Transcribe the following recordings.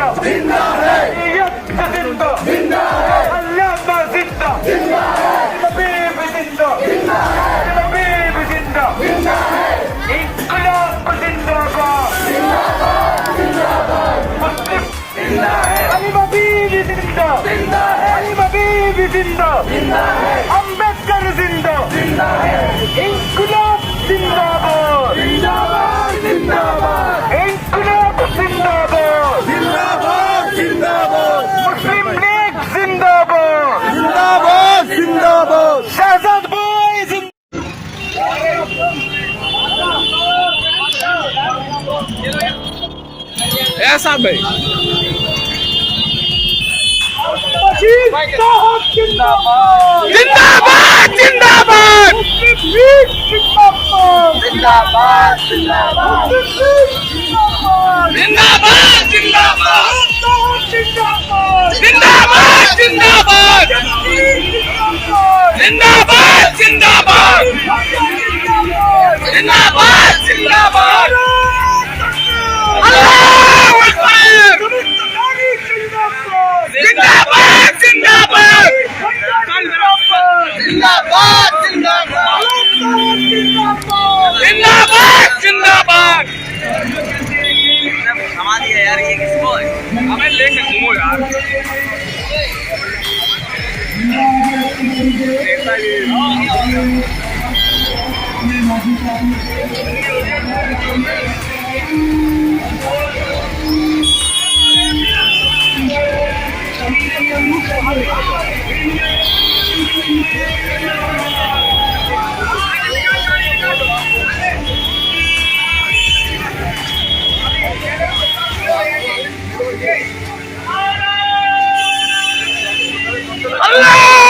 जिंदा है जिंदा जिंदा है अल्लाह जिंदा जिंदा है नबीब जिंदा जिंदा है नबीब जिंदा जिंदा है इंकलाब जिंदाबाद जिंदाबाद जिंदाबाद मुस्लिम जिंदा है अली मबीब जिंदा जिंदा है अली मबीब जिंदा जिंदा है É, sabe? জিন্দাবাদ জিন্দাবাদ জিন্দাবাদ জিন্দাবাদ জিন্দাবাদ জিন্দাবাদ জিন্দাবাদ জিন্দাবাদ জিন্দাবাদ জিন্দাবাদ জিন্দাবাদ জিন্দাবাদ জিন্দাবাদ Allah!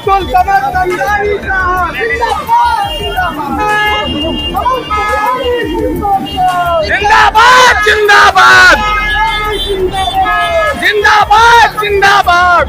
अब्दुल कमर कंसारी साहब जिंदाबाद जिंदाबाद जिंदाबाद जिंदाबाद जिंदाबाद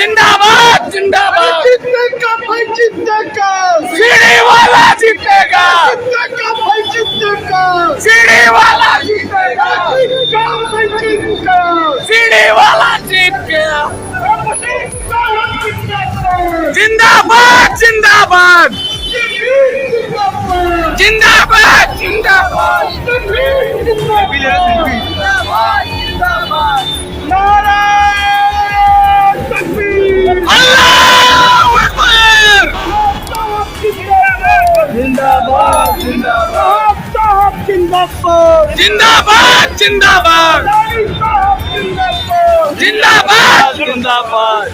जिंदाबाद जिंदाबाद का भाई का सीढ़ी वाला जीतेगा का भाई का सीढ़ी वाला जीतेगा सीढ़ी वाला जीत गया जिंदाबाद जिंदाबाद जिंदाबाद जिंदाबाद जिंदाबाद जिंदाबाद जिंदाबाद जिंदाबाद जिंदाबाद जिंदाबाद जिंदाबाद जिंदाबाद जिंदाबाद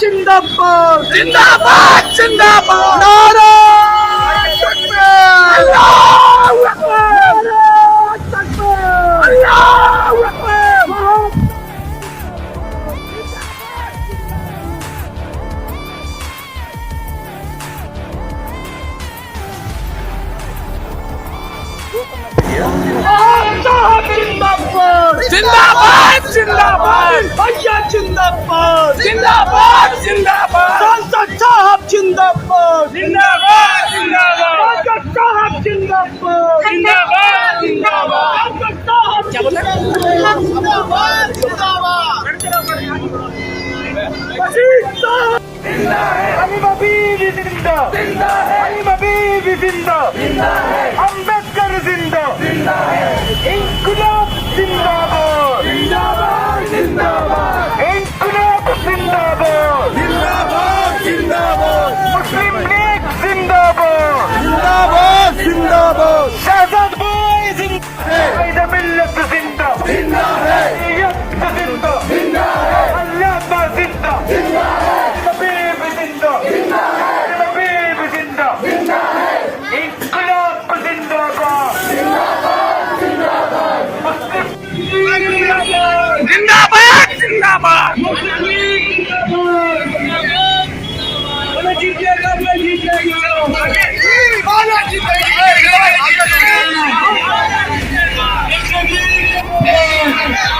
जिंदाबाद जिंदाबाद जिंदाबाद नारा जिंदाबाद जिंदाबाद भैया जिंदाबाद जिंदाबाद जिंदाबाद सांसद साहब जिंदाबाद जिंदाबाद जिंदाबाद सांसद साहब जिंदाबाद जिंदाबाद जिंदाबाद सांसद साहब जिंदाबाद जिंदाबाद जिंदा है अली मबीबी जिंदा जिंदा है अली मबीबी जिंदा जिंदा है Yeah.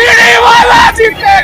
Sini Wawa Cinta